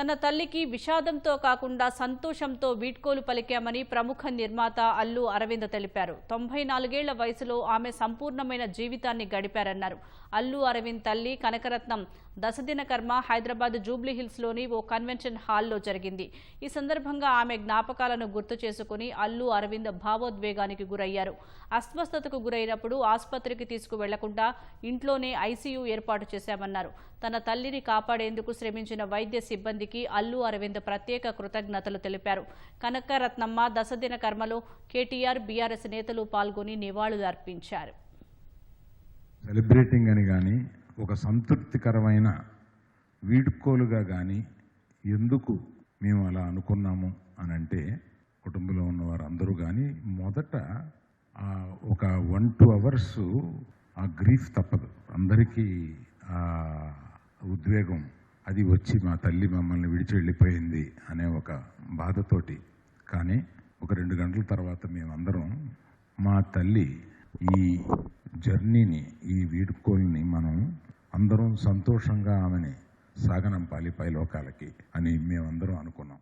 తన తల్లికి విషాదంతో కాకుండా సంతోషంతో వీడ్కోలు పలికామని ప్రముఖ నిర్మాత అల్లు అరవింద్ తెలిపారు. తొంభై నాలుగేళ్ళ వయసులో ఆమె సంపూర్ణమైన జీవితాన్ని గడిపారన్నారు. అల్లు అరవింద్ తల్లి కనకరత్నం దశదిన కర్మ హైదరాబాద్ జూబ్లీ హిల్స్లోని ఓ కన్వెన్షన్ హాల్లో జరిగింది. ఈ సందర్భంగా ఆమె జ్ఞాపకాలను గుర్తు చేసుకుని అల్లు అరవింద్ భావోద్వేగానికి గురయ్యారు. అస్వస్థతకు గురైనప్పుడు ఆసుపత్రికి తీసుకువెళ్ళకుండా ఇంట్లోనే ఐసీయూ ఏర్పాటు చేశామన్నారు. తన తల్లిని కాపాడేందుకు శ్రమించిన వైద్య సిబ్బందికి అల్లు అరవింద్ ప్రత్యేక కృతజ్ఞతలు తెలిపారు. కనకరత్నమ్మ దశదిన కర్మలో కేటీఆర్ బీఆర్ఎస్ నేతలు పాల్గొని నివాళులు అర్పించారు. సెలబ్రేటింగ్ అని కానీ ఒక సంతృప్తికరమైన వీడ్కోలుగా కానీ ఎందుకు మేము అలా అనుకున్నాము అని అంటే కుటుంబంలో ఉన్న వారందరూ కానీ మొదట ఒక వన్ టూ అవర్స్ ఆ గ్రీఫ్ తప్పదు. అందరికీ ఉద్వేగం అది వచ్చి మా తల్లి మమ్మల్ని విడిచి వెళ్ళిపోయింది అనే ఒక బాధతోటి. కానీ ఒక రెండు గంటల తర్వాత మేమందరం మా తల్లి ఈ జర్నీని ఈ వీడుకోల్ని మనం అందరం సంతోషంగా ఆమెని సాగనంపాలి పై లోకాలకి అని మేమందరం అనుకున్నాం.